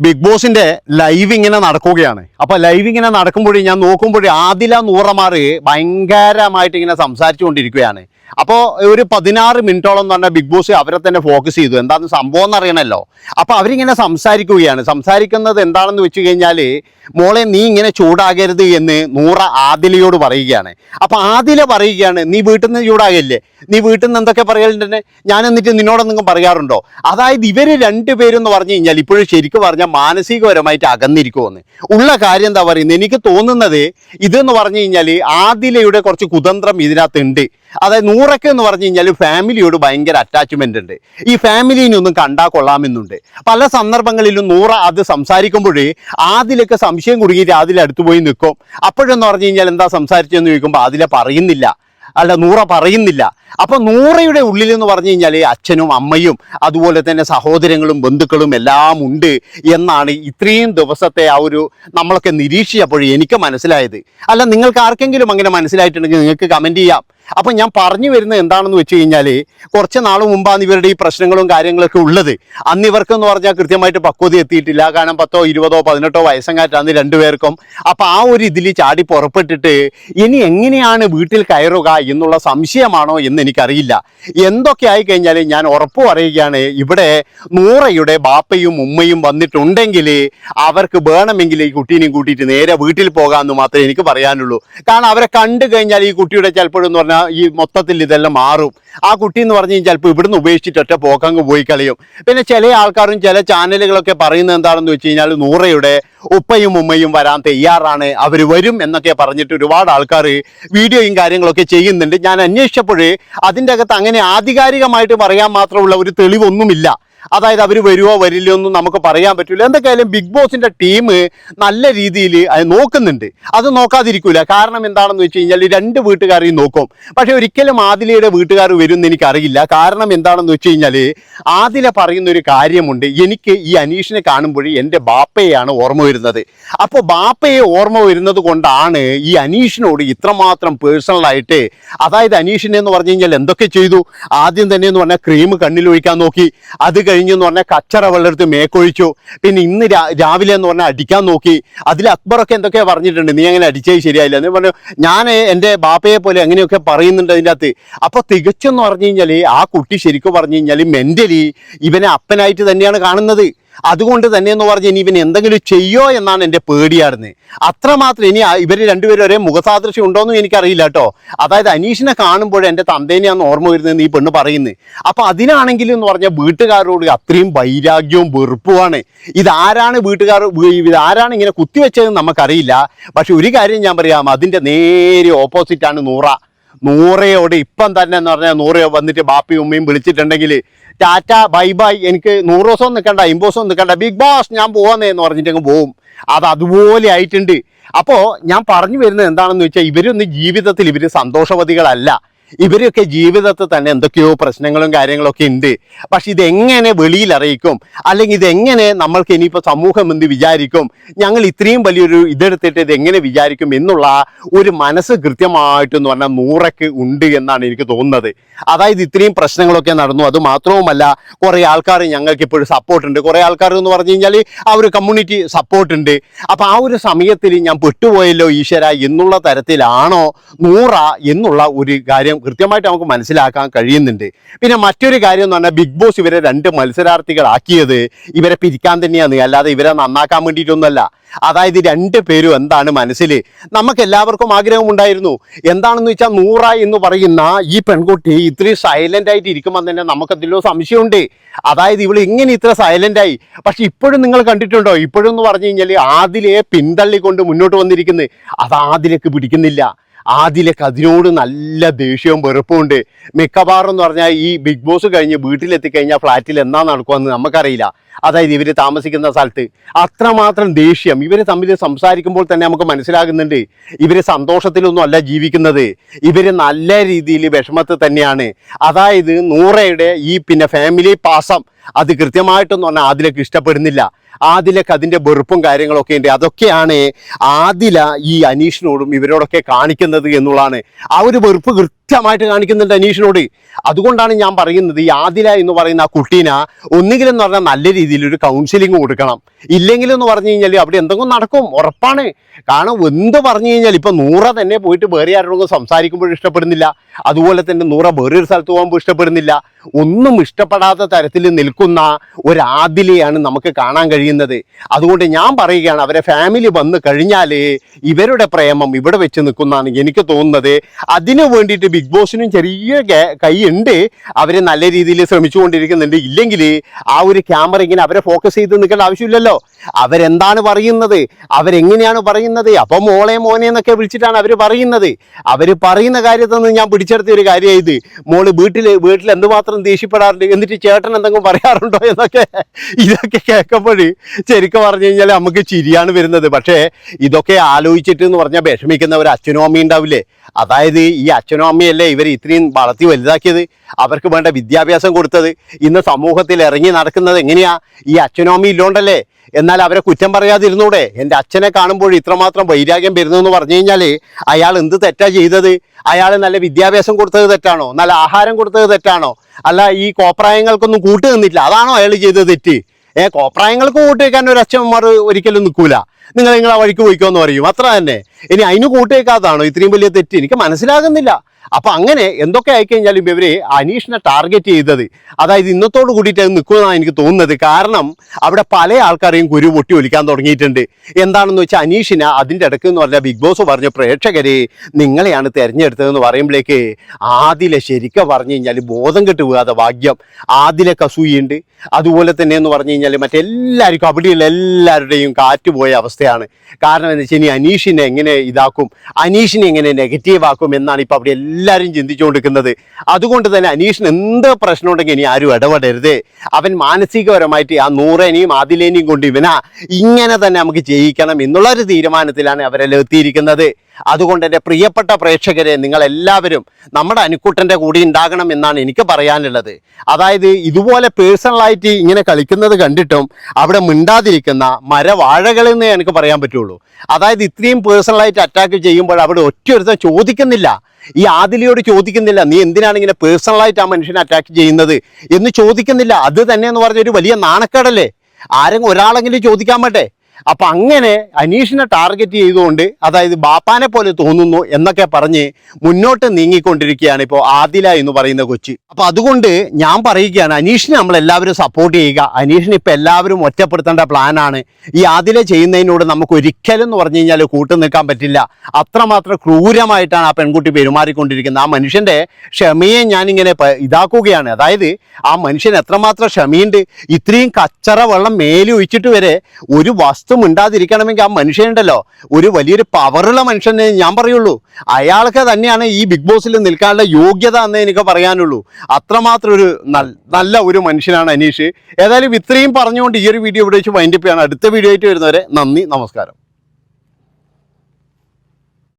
Big ബോസിന്റെ live ഇങ്ങനെ നടക്കുകയാണ്. അപ്പൊ ലൈവ് ഇങ്ങനെ നടക്കുമ്പോഴേ ഞാൻ നോക്കുമ്പോഴേ ആദില നൂറമാറ് ഭയങ്കരമായിട്ട് ഇങ്ങനെ സംസാരിച്ചുകൊണ്ടിരിക്കുകയാണ്. അപ്പോൾ ഒരു പതിനാറ് മിനിറ്റോളം എന്ന് പറഞ്ഞാൽ ബിഗ് ബോസ് അവരെ തന്നെ ഫോക്കസ് ചെയ്തു. എന്താണെന്ന് സംഭവം എന്ന് അറിയണമല്ലോ അപ്പൊ അവരിങ്ങനെ സംസാരിക്കുകയാണ്. സംസാരിക്കുന്നത് എന്താണെന്ന് വെച്ച് കഴിഞ്ഞാൽ മോളെ നീ ഇങ്ങനെ ചൂടാകരുത് എന്ന് നൂറ ആദിലയോട് പറയുകയാണ്. അപ്പൊ ആദില പറയുകയാണ് നീ വീട്ടിൽ നിന്ന് ചൂടാകില്ലേ? നീ വീട്ടിൽ നിന്ന് എന്തൊക്കെ പറയലുണ്ടെന്ന് ഞാൻ എന്നിട്ട് നിന്നോടൊന്നും പറയാറുണ്ടോ? അതായത് ഇവർ രണ്ടുപേരും എന്ന് പറഞ്ഞു കഴിഞ്ഞാൽ ഇപ്പോഴും ശരിക്കും പറഞ്ഞാൽ മാനസികപരമായിട്ട് അകന്നിരിക്കുമെന്ന് ഉള്ള കാര്യം എന്താ പറയുന്നത് എനിക്ക് തോന്നുന്നത് ഇതെന്ന് പറഞ്ഞു കഴിഞ്ഞാൽ ആദിലയുടെ കുറച്ച് കുതന്ത്രം ഇതിനകത്തുണ്ട്. അതായത് നൂറൊക്കെ എന്ന് പറഞ്ഞു കഴിഞ്ഞാൽ ഫാമിലിയോട് ഭയങ്കര അറ്റാച്ച്മെന്റ് ഉണ്ട്. ഈ ഫാമിലിനൊന്നും കണ്ടാൽ കൊള്ളാമെന്നുണ്ട്. പല സന്ദർഭങ്ങളിലും നൂറ അത് സംസാരിക്കുമ്പോഴേ ആദിലൊക്കെ സംശയം കുടുങ്ങിയിട്ട് ആദില അടുത്ത് പോയി നിൽക്കും അപ്പോഴെന്ന് പറഞ്ഞു കഴിഞ്ഞാൽ എന്താ സംസാരിച്ചെന്ന് ചോദിക്കുമ്പോൾ ആദില പറയുന്നില്ല. അല്ല നൂറ പറയുന്നില്ല. അപ്പൊ നൂറയുടെ ഉള്ളിൽ എന്ന് പറഞ്ഞു കഴിഞ്ഞാൽ അച്ഛനും അമ്മയും അതുപോലെ തന്നെ സഹോദരങ്ങളും ബന്ധുക്കളും എല്ലാം ഉണ്ട് എന്നാണ് ഇത്രയും ദിവസത്തെ ആ ഒരു നമ്മളൊക്കെ നിരീക്ഷിച്ചപ്പോൾ എനിക്ക് മനസ്സിലായത്. അല്ല നിങ്ങൾക്ക് ആർക്കെങ്കിലും അങ്ങനെ മനസ്സിലായിട്ടുണ്ടെങ്കിൽ നിങ്ങൾക്ക് കമന്റ് ചെയ്യാം. അപ്പൊ ഞാൻ പറഞ്ഞു വരുന്നത് എന്താണെന്ന് വെച്ച് കഴിഞ്ഞാൽ കുറച്ച് നാൾ മുമ്പാണ് ഇവരുടെ ഈ പ്രശ്നങ്ങളും കാര്യങ്ങളൊക്കെ ഉള്ളത്. അന്ന് ഇവർക്കെന്ന് പറഞ്ഞാൽ കൃത്യമായിട്ട് പക്വത എത്തിയിട്ടില്ല. കാരണം പത്തോ ഇരുപതോ പതിനെട്ടോ വയസ്സങ്ങാറ്റാണ് രണ്ടുപേർക്കും. അപ്പൊ ആ ഒരു ഇതിൽ ചാടി പുറപ്പെട്ടിട്ട് ഇനി എങ്ങനെയാണ് വീട്ടിൽ കയറുക എന്നുള്ള സംശയമാണോ എന്ന് എനിക്കറിയില്ല. എന്തൊക്കെ ആയി കഴിഞ്ഞാൽ ഞാൻ ഉറപ്പ് പറയുകയാണ് ഇവിടെ നൂറയുടെ ബാപ്പയും ഉമ്മയും വന്നിട്ടുണ്ടെങ്കിൽ അവർക്ക് വേണമെങ്കിൽ ഈ കുട്ടീനെയും കൂട്ടിയിട്ട് നേരെ വീട്ടിൽ പോകാമെന്ന് മാത്രമേ എനിക്ക് പറയാനുള്ളൂ. കാരണം അവരെ കണ്ടു കഴിഞ്ഞാൽ ഈ കുട്ടിയുടെ ചിലപ്പോഴെന്ന് പറഞ്ഞാൽ ഈ മൊത്തത്തിൽ ഇതെല്ലാം മാറും. ആ കുട്ടി എന്ന് പറഞ്ഞു കഴിഞ്ഞാൽ ചിലപ്പോൾ ഇവിടുന്ന് ഉപേക്ഷിച്ചിട്ട് ഒറ്റ പോക്കങ്ങ് പോയി കളിയും. പിന്നെ ചില ആൾക്കാരും ചില ചാനലുകളൊക്കെ പറയുന്നത് എന്താണെന്ന് വെച്ച് കഴിഞ്ഞാൽ നൂറയുടെ ഉപ്പയും ഉമ്മയും വരാൻ തയ്യാറാണ്. അവർ വരും എന്നൊക്കെ പറഞ്ഞിട്ട് ഒരുപാട് ആൾക്കാർ വീഡിയോയും കാര്യങ്ങളൊക്കെ ചെയ്യുന്നുണ്ട്. ഞാൻ അന്വേഷിച്ചപ്പോൾ അതിന്റെ അകത്ത് അങ്ങനെ ആധികാരികമായിട്ട് പറയാൻ മാത്രമുള്ള ഒരു തെളിവൊന്നുമില്ല. അതായത് അവർ വരുമോ വരില്ലയോ ഒന്നും നമുക്ക് പറയാൻ പറ്റില്ല എന്തൊക്കെയായാലും ബിഗ് ബോസിന്റെ ടീം നല്ല രീതിയിൽ അത് നോക്കുന്നുണ്ട്. അത് നോക്കാതിരിക്കൂല. കാരണം എന്താണെന്ന് വെച്ച് കഴിഞ്ഞാൽ രണ്ട് വീട്ടുകാരെയും നോക്കും. പക്ഷേ ഒരിക്കലും ആദിലയുടെ വീട്ടുകാർ വരും എന്ന് എനിക്കറിയില്ല. കാരണം എന്താണെന്ന് വെച്ച് കഴിഞ്ഞാൽ ആദില പറയുന്ന ഒരു കാര്യമുണ്ട്. എനിക്ക് ഈ അനീഷിനെ കാണുമ്പോൾ എന്റെ ബാപ്പയെയാണ് ഓർമ്മ വരുന്നത്. അപ്പോൾ ബാപ്പയെ ഓർമ്മ വരുന്നത് കൊണ്ടാണ് ഈ അനീഷിനോട് ഇത്രമാത്രം പേഴ്സണലായിട്ട് അതായത് അനീഷിനെ എന്ന് പറഞ്ഞു കഴിഞ്ഞാൽ എന്തൊക്കെ ചെയ്തു? ആദ്യം തന്നെ എന്ന് പറഞ്ഞാൽ ക്രീം കണ്ണിലൊഴിക്കാൻ നോക്കി. അത് കഴിഞ്ഞെന്ന് പറഞ്ഞാൽ കച്ചറ വെള്ളെടുത്ത് മേക്കൊഴിച്ചു. പിന്നെ ഇന്ന് രാവിലെ എന്ന് പറഞ്ഞാൽ അടിക്കാൻ നോക്കി. അതിൽ അക്ബറൊക്കെ എന്തൊക്കെയാ പറഞ്ഞിട്ടുണ്ട്. നീ അങ്ങനെ അടിച്ചത് ശരിയായില്ല എന്ന് പറഞ്ഞു ഞാൻ എന്റെ ബാപ്പയെ പോലെ അങ്ങനെയൊക്കെ പറയുന്നുണ്ട് അതിന്റെ അകത്ത്. അപ്പോൾ തികച്ചെന്ന് പറഞ്ഞു കഴിഞ്ഞാൽ ആ കുട്ടി ശരിക്കും പറഞ്ഞു കഴിഞ്ഞാൽ മെന്റലി ഇവനെ അപ്പനായിട്ട് തന്നെയാണ് കാണുന്നത്. അതുകൊണ്ട് തന്നെ എന്ന് പറഞ്ഞ് ഇനി ഇവൻ എന്തെങ്കിലും ചെയ്യോ എന്നാണ് എന്റെ പേടിയായിരുന്നത് അത്രമാത്രം ഇനി ഇവർ രണ്ടുപേരും ഒരേ മുഖസാദൃശ്യം ഉണ്ടോയെന്നും എനിക്കറിയില്ല കേട്ടോ. അതായത് അനീഷിനെ കാണുമ്പോൾ എന്റെ തന്തേനെയാണ് ഓർമ്മ വരുന്നതെന്ന് ഈ പെണ്ണ് പറയുന്നത് അപ്പോൾ അതിനാണെങ്കിലും എന്ന് പറഞ്ഞാൽ വീട്ടുകാരോട് അത്രയും വൈരാഗ്യവും വെറുപ്പുമാണ്. ഇതാരാണ് വീട്ടുകാർ ഇതാരാണ് ഇങ്ങനെ കുത്തിവെച്ചതെന്ന് നമുക്കറിയില്ല. പക്ഷെ ഒരു കാര്യം ഞാൻ പറയാം അതിന്റെ നേരെ ഓപ്പോസിറ്റാണ് നൂറ. നൂറയോട് ഇപ്പം തന്നെ എന്ന് പറഞ്ഞാൽ നൂറയോ വന്നിട്ട് ബാപ്പയും ഉമ്മയും വിളിച്ചിട്ടുണ്ടെങ്കിൽ ടാറ്റ ബൈ ബൈ എനിക്ക് നൂറ് ദിവസം നിൽക്കണ്ട അമ്പത് ദിവസം നിൽക്കണ്ട. ബിഗ് ബോസ് ഞാൻ പോവാന്നേ എന്ന് പറഞ്ഞിട്ട് അങ്ങ് പോവും. അത് അതുപോലെ ആയിട്ടുണ്ട്. അപ്പോൾ ഞാൻ പറഞ്ഞു വരുന്നത് എന്താണെന്ന് വെച്ചാൽ ഇവരൊന്നും ജീവിതത്തിൽ ഇവർ സന്തോഷവതികളല്ല. ഇവരൊക്കെ ജീവിതത്തിൽ തന്നെ എന്തൊക്കെയോ പ്രശ്നങ്ങളും കാര്യങ്ങളൊക്കെ ഉണ്ട്. പക്ഷെ ഇതെങ്ങനെ വെളിയിൽ അറിയിക്കും? അല്ലെങ്കിൽ ഇതെങ്ങനെ നമ്മൾക്ക് ഇനിയിപ്പോൾ സമൂഹം എന്ത് വിചാരിക്കും? ഞങ്ങൾ ഇത്രയും വലിയൊരു ഇതെടുത്തിട്ട് ഇതെങ്ങനെ വിചാരിക്കും എന്നുള്ള ഒരു മനസ്സ് കൃത്യമായിട്ടെന്ന് പറഞ്ഞാൽ നൂറക്ക് ഉണ്ട് എന്നാണ് എനിക്ക് തോന്നുന്നത്. അതായത് ഇത്രയും പ്രശ്നങ്ങളൊക്കെ നടന്നു. അത് മാത്രവുമല്ല കുറേ ആൾക്കാർ ഞങ്ങൾക്ക് ഇപ്പോഴും സപ്പോർട്ട് ഉണ്ട് കുറേ ആൾക്കാർ എന്ന് പറഞ്ഞു കഴിഞ്ഞാൽ ആ ഒരു കമ്മ്യൂണിറ്റി സപ്പോർട്ട് ഉണ്ട് അപ്പോൾ ആ ഒരു സമയത്തിൽ ഞാൻ പെട്ടുപോയല്ലോ ഈശ്വര എന്നുള്ള തരത്തിലാണോ നൂറ എന്നുള്ള ഒരു കാര്യം കൃത്യമായിട്ട് നമുക്ക് മനസ്സിലാക്കാൻ കഴിയുന്നുണ്ട്. പിന്നെ മറ്റൊരു കാര്യം എന്ന് പറഞ്ഞാൽ ബിഗ് ബോസ് ഇവരെ രണ്ട് മത്സരാർത്ഥികളാക്കിയത് ഇവരെ പിരിക്കാൻ തന്നെയാണ്. അല്ലാതെ ഇവരെ നന്നാക്കാൻ വേണ്ടിയിട്ടൊന്നുമല്ല. അതായത് രണ്ട് പേരും എന്താണ് മനസ്സിൽ നമുക്ക് എല്ലാവർക്കും ആഗ്രഹമുണ്ടായിരുന്നു എന്താണെന്ന് വെച്ചാൽ നൂറ എന്ന് പറയുന്ന ഈ പെൺകുട്ടി ഇത്രയും സൈലന്റ് ആയിട്ട് ഇരിക്കുമ്പോൾ തന്നെ നമുക്കെന്തെല്ലോ സംശയമുണ്ട്. അതായത് ഇവൾ എങ്ങനെ ഇത്ര സൈലന്റ് ആയി. പക്ഷെ ഇപ്പോഴും നിങ്ങൾ കണ്ടിട്ടുണ്ടോ? ഇപ്പോഴും എന്ന് പറഞ്ഞു കഴിഞ്ഞാൽ ആദിലെ പിന്തള്ളിക്കൊണ്ട് മുന്നോട്ട് വന്നിരിക്കുന്നത് അത് ആദിലേക്ക് പിടിക്കുന്നില്ല. ആദിലേക്ക് അതിനോട് നല്ല ദേഷ്യവും വെറുപ്പും ഉണ്ട്. മിക്കവാറും എന്ന് പറഞ്ഞാൽ ഈ ബിഗ് ബോസ് കഴിഞ്ഞ് വീട്ടിലെത്തിക്കഴിഞ്ഞാൽ ഫ്ലാറ്റിൽ എന്നാ നടക്കുമെന്ന് നമുക്കറിയില്ല. അതായത് ഇവർ താമസിക്കുന്ന സ്ഥലത്ത്. അത്രമാത്രം ദേഷ്യം. ഇവർ തമ്മിൽ സംസാരിക്കുമ്പോൾ തന്നെ നമുക്ക് മനസ്സിലാകുന്നുണ്ട്. ഇവർ സന്തോഷത്തിലൊന്നും അല്ല ജീവിക്കുന്നത്. ഇവർ നല്ല രീതിയിൽ വിഷമത്തിൽ തന്നെയാണ്. അതായത് നൂറയുടെ ഈ പിന്നെ ഫാമിലി പാസം അത് കൃത്യമായിട്ടൊന്നും പറഞ്ഞാൽ അതിലേക്ക് ഇഷ്ടപ്പെടുന്നില്ല. ആദിലക്ക് അതിന്റെ വെറുപ്പും കാര്യങ്ങളൊക്കെ ഉണ്ട്. അതൊക്കെയാണ് ആദില ഈ അനീഷിനോടും ഇവരോടൊക്കെ കാണിക്കുന്നത് എന്നുള്ളതാണ്. ആ ഒരു വെറുപ്പ് കൃത്യമായിട്ട് കാണിക്കുന്നുണ്ട് അനീഷിനോട്. അതുകൊണ്ടാണ് ഞാൻ പറയുന്നത് ഈ ആദില എന്ന് പറയുന്ന ആ കുട്ടീന ഒന്നുകിലെന്ന് പറഞ്ഞാൽ നല്ല രീതിയിൽ ഒരു കൗൺസിലിംഗ് കൊടുക്കണം. ഇല്ലെങ്കിൽ എന്ന് പറഞ്ഞു കഴിഞ്ഞാൽ അവിടെ എന്തെങ്കിലും നടക്കും. ഉറപ്പാണ്. കാരണം എന്ത് പറഞ്ഞു കഴിഞ്ഞാൽ ഇപ്പം നൂറ തന്നെ പോയിട്ട് വേറെ ആരോടും സംസാരിക്കുമ്പോൾ ഇഷ്ടപ്പെടുന്നില്ല. അതുപോലെ തന്നെ നൂറ വേറൊരു സ്ഥലത്ത് പോകുമ്പോൾ ഇഷ്ടപ്പെടുന്നില്ല. ഒന്നും ഇഷ്ടപ്പെടാത്ത തരത്തിൽ നിൽക്കുന്ന ഒരു ആദിലയാണ് നമുക്ക് കാണാൻ കഴിയുന്നത്. അതുകൊണ്ട് ഞാൻ പറയുകയാണ് അവരെ ഫാമിലി വന്നു കഴിഞ്ഞാൽ ഇവരുടെ പ്രേമം ഇവിടെ വെച്ച് നിൽക്കുന്നതാണ് എനിക്ക് തോന്നുന്നത്. അതിനു വേണ്ടിയിട്ട് ബിഗ് ബോസിനും ചെറിയ കൈയുണ്ട്. അവരെ നല്ല രീതിയിൽ ശ്രമിച്ചുകൊണ്ടിരിക്കുന്നുണ്ട്. ഇല്ലെങ്കിൽ ആ ഒരു ക്യാമറ ഇങ്ങനെ അവരെ ഫോക്കസ് ചെയ്ത് നിൽക്കേണ്ട ആവശ്യമില്ലല്ലോ. അവരെന്താണ് പറയുന്നത്? അവരെങ്ങനെയാണ് പറയുന്നത്? അപ്പം മോളെ മോനെ എന്നൊക്കെ വിളിച്ചിട്ടാണ് അവർ പറയുന്നത്. അവർ പറയുന്ന കാര്യത്തിൽ നിന്ന് ഞാൻ പിടിച്ചെടുത്ത ഒരു കാര്യമായത് മോൾ വീട്ടിൽ വീട്ടിൽ എന്തുമാത്രം ദേഷ്യപ്പെടാറുണ്ട് എന്നിട്ട് ചേട്ടൻ എന്തെങ്കിലും പറയാറുണ്ടോ എന്നൊക്കെ? ഇതൊക്കെ കേൾക്കുമ്പോൾ ശരിക്കും പറഞ്ഞു കഴിഞ്ഞാൽ നമുക്ക് ചിരിയാണ് വരുന്നത്. പക്ഷേ ഇതൊക്കെ ആലോചിച്ചിട്ട് എന്ന് പറഞ്ഞാൽ വിഷമിക്കുന്ന ഒരു അച്ഛനും അമ്മയും ഉണ്ടാവില്ലേ? അതായത് ഈ അച്ഛനും അമ്മയല്ലേ ഇവർ ഇത്രയും വളർത്തി വലുതാക്കിയത്? അവർക്ക് വേണ്ട വിദ്യാഭ്യാസം കൊടുത്തത്. ഇന്ന് സമൂഹത്തിൽ ഇറങ്ങി നടക്കുന്നത് എങ്ങനെയാ? ഈ അച്ഛനും അമ്മയും ഇല്ലോണ്ടല്ലേ? എന്നാൽ അവരെ കുറ്റം പറയാതിരുന്നൂടെ? എന്റെ അച്ഛനെ കാണുമ്പോൾ ഇത്രമാത്രം വൈരാഗ്യം വരുന്നു എന്ന് പറഞ്ഞു കഴിഞ്ഞാൽ അയാൾ എന്ത് തെറ്റാ ചെയ്തത്? അയാൾ നല്ല വിദ്യാഭ്യാസം കൊടുത്തത് തെറ്റാണോ? നല്ല ആഹാരം കൊടുത്തത് തെറ്റാണോ? അല്ല ഈ കോപ്രായങ്ങൾക്കൊന്നും കൂട്ടു നിന്നില്ല അതാണോ അയാൾ ചെയ്തത് തെറ്റ്? ഏ കോപ്രായങ്ങൾക്ക് കൂട്ട് വെക്കാൻ ഒരു അച്ഛന്മാർ ഒരിക്കലും നിൽക്കൂല. നിങ്ങൾ നിങ്ങളെ വഴിക്ക് പോയിക്കോ എന്ന് പറയും. അത്ര തന്നെ. ഇനി അതിന് കൂട്ടി വെക്കാത്തതാണോ ഇത്രയും വലിയ തെറ്റ്. എനിക്ക് മനസ്സിലാകുന്നില്ല. അപ്പൊ അങ്ങനെ എന്തൊക്കെ ആയിക്കഴിഞ്ഞാലും ഇവർ അനീഷിനെ ടാർഗറ്റ് ചെയ്തത്. അതായത് ഇന്നത്തോട് കൂടിയിട്ട് അത് നിൽക്കുമെന്നാണ് എനിക്ക് തോന്നുന്നത്. കാരണം അവിടെ പല ആൾക്കാരെയും കുരു പൊട്ടി ഒലിക്കാൻ തുടങ്ങിയിട്ടുണ്ട്. എന്താണെന്ന് വെച്ചാൽ അനീഷിന് അതിന്റെ ഇടയ്ക്ക് എന്ന് പറഞ്ഞാൽ ബിഗ് ബോസ് പറഞ്ഞ പ്രേക്ഷകരെ നിങ്ങളെയാണ് തിരഞ്ഞെടുത്തതെന്ന് പറയുമ്പോഴേക്ക് ആദിലെ ശരിക്കും പറഞ്ഞു കഴിഞ്ഞാൽ ബോധം കെട്ട് വീഴാതെ ഭാഗ്യം. ആദിലെ കസൂയുണ്ട് അതുപോലെ തന്നെ എന്ന് പറഞ്ഞു കഴിഞ്ഞാൽ മറ്റെല്ലാവർക്കും അവിടെയുള്ള എല്ലാവരുടെയും കാറ്റ് പോയ അവസ്ഥയാണ്. കാരണം എന്ന് വെച്ചാൽ ഇനി അനീഷിനെ എങ്ങനെ ഇതാക്കും? അനീഷിനെ എങ്ങനെ നെഗറ്റീവ് ആക്കും എന്നാണ് ഇപ്പോൾ അവിടെ എല്ലാവരും ചിന്തിച്ചുകൊണ്ടിരിക്കുന്നത്. അതുകൊണ്ട് തന്നെ അനീഷിന് എന്ത് പ്രശ്നം ഉണ്ടെങ്കിൽ ഇനി ആരും ഇടപെടരുത്. അവൻ മാനസികപരമായിട്ട് ആ നൂറേനെയും ആദിലേനെയും കൊണ്ട് ഇവനാ. ഇങ്ങനെ തന്നെ നമുക്ക് ജയിക്കണം എന്നുള്ള ഒരു തീരുമാനത്തിലാണ് അവരെല്ലാം എത്തിയിരിക്കുന്നത്. അതുകൊണ്ട് എന്റെ പ്രിയപ്പെട്ട പ്രേക്ഷകരെ നിങ്ങളെല്ലാവരും നമ്മുടെ അനുക്കൂട്ടന്റെ കൂടി ഉണ്ടാകണം എന്നാണ് എനിക്ക് പറയാനുള്ളത്. അതായത് ഇതുപോലെ പേഴ്സണലായിട്ട് ഇങ്ങനെ കളിക്കുന്നത് കണ്ടിട്ടും അവിടെ മിണ്ടാതിരിക്കുന്ന മരവാഴകളെന്നേ എനിക്ക് പറയാൻ പറ്റുള്ളൂ. അതായത് ഇത്രയും പേഴ്സണലായിട്ട് അറ്റാക്ക് ചെയ്യുമ്പോൾ അവിടെ ഒറ്റയൊരുത്തം ചോദിക്കുന്നില്ല. ഈ ആദിലിയോട് ചോദിക്കുന്നില്ല നീ എന്തിനാണ് ഇങ്ങനെ പേഴ്സണലായിട്ട് ആ മനുഷ്യനെ അറ്റാക്ക് ചെയ്യുന്നത്? എന്ന് ചോദിക്കുന്നില്ല. അത് തന്നെ എന്ന് പറഞ്ഞ ഒരു വലിയ നാണക്കേടല്ലേ? ആരെങ്കിലും ഒരാളെങ്കിലും ചോദിക്കാൻ പറ്റേ? അപ്പൊ അങ്ങനെ അനീഷിനെ ടാർഗറ്റ് ചെയ്തുകൊണ്ട് അതായത് ബാപ്പാനെ പോലെ തോന്നുന്നു എന്നൊക്കെ പറഞ്ഞ് മുന്നോട്ട് നീങ്ങിക്കൊണ്ടിരിക്കുകയാണ് ഇപ്പോൾ ആദില എന്ന് പറയുന്ന കൊച്ചി. അപ്പൊ അതുകൊണ്ട് ഞാൻ പറയുകയാണ് അനീഷിനെ നമ്മൾ എല്ലാവരും സപ്പോർട്ട് ചെയ്യുക. അനീഷിനെ ഇപ്പൊ എല്ലാവരും ഒറ്റപ്പെടുത്തേണ്ട പ്ലാനാണ് ഈ ആദില ചെയ്യുന്നതിനോട് നമുക്ക് ഒരിക്കലും എന്ന് പറഞ്ഞു കഴിഞ്ഞാൽ കൂട്ടു നിൽക്കാൻ പറ്റില്ല. അത്രമാത്രം ക്രൂരമായിട്ടാണ് ആ പെൺകുട്ടി പെരുമാറിക്കൊണ്ടിരിക്കുന്നത്. ആ മനുഷ്യന്റെ ക്ഷമയെ ഞാനിങ്ങനെ ഇതാക്കുകയാണ്. അതായത് ആ മനുഷ്യൻ എത്രമാത്രം ക്ഷമയുണ്ട് ഇത്രയും കച്ചറ വെള്ളം മേലൊഴിച്ചിട്ട് വരെ ഒരു വസ്തു മിണ്ടാതിരിക്കണമെങ്കിൽ ആ മനുഷ്യനുണ്ടല്ലോ. ഒരു വലിയൊരു പവറുള്ള മനുഷ്യനെ ഞാൻ പറയുള്ളൂ. അയാൾക്ക് തന്നെയാണ് ഈ ബിഗ് ബോസിൽ നിൽക്കാനുള്ള യോഗ്യത എന്നേ എനിക്ക് പറയാനുള്ളൂ. അത്രമാത്രം ഒരു നല്ല ഒരു മനുഷ്യനാണ് അനീഷ്. ഏതായാലും ഇത്രയും പറഞ്ഞുകൊണ്ട് ഈ ഒരു വീഡിയോ ഇവിടെ വെച്ച് വൈൻഡപ്പ് ചെയ്യാണ്. അടുത്ത വീഡിയോ ആയിട്ട് വരുന്നവരെ നന്ദി നമസ്കാരം.